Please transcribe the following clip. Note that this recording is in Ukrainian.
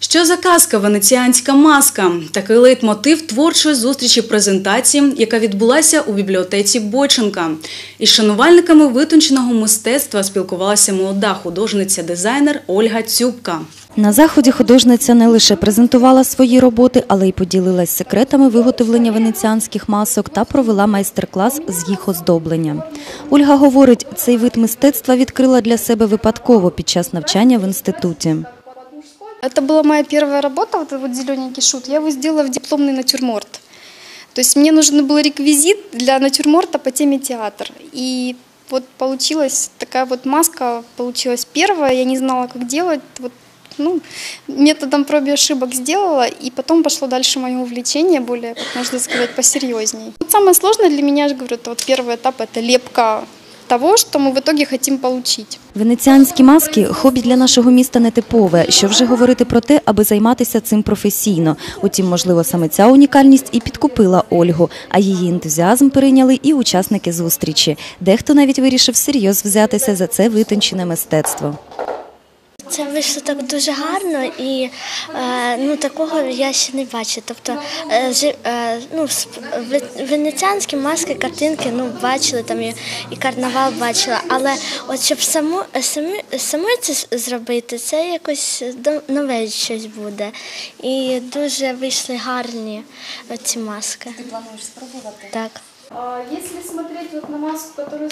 Що за казка венеціанська маска? Такий лейтмотив творчої зустрічі презентації, яка відбулася у бібліотеці Бойченка. Із шанувальниками витонченого мистецтва спілкувалася молода художниця-дизайнер Ольга Цюбка. На заході художниця не лише презентувала свої роботи, але й поділилась секретами виготовлення венеціанських масок та провела майстер-клас з їх оздоблення. Ольга говорить, цей вид мистецтва відкрила для себе випадково під час навчання в інституті. Это была моя первая работа, вот этот вот зелененький шут. Я его сделала в дипломный натюрморт. То есть мне нужен был реквизит для натюрморта по теме театр. И вот получилась такая вот маска, получилась первая. Я не знала, как делать. Вот, ну, методом проб и ошибок сделала, и потом пошло дальше мое увлечение, более, как можно сказать, посерьезней. Вот самое сложное для меня, я же говорю, это вот первый этап, это лепка того, що ми в итоге хочемо получить. Венеціанські маски хобі для нашого міста нетипове. Що вже говорити про те, аби займатися цим професійно. Утім, можливо, саме ця унікальність і підкупила Ольгу, а її ентузіазм перейняли і учасники зустрічі. Дехто навіть вирішив серйозно взятися за це витончене мистецтво. Це вийшло так дуже гарно і е, ну такого я ще не бачила. Тобто е, е, ну, венеціанські маски, картинки, ну бачили там і, і карнавал бачила. Але от щоб саму самі самою це зробити, це якось нове щось буде. І дуже вийшли гарні ці маски. Ти плануєш спробувати? Так. Если смотреть вот на маску, которую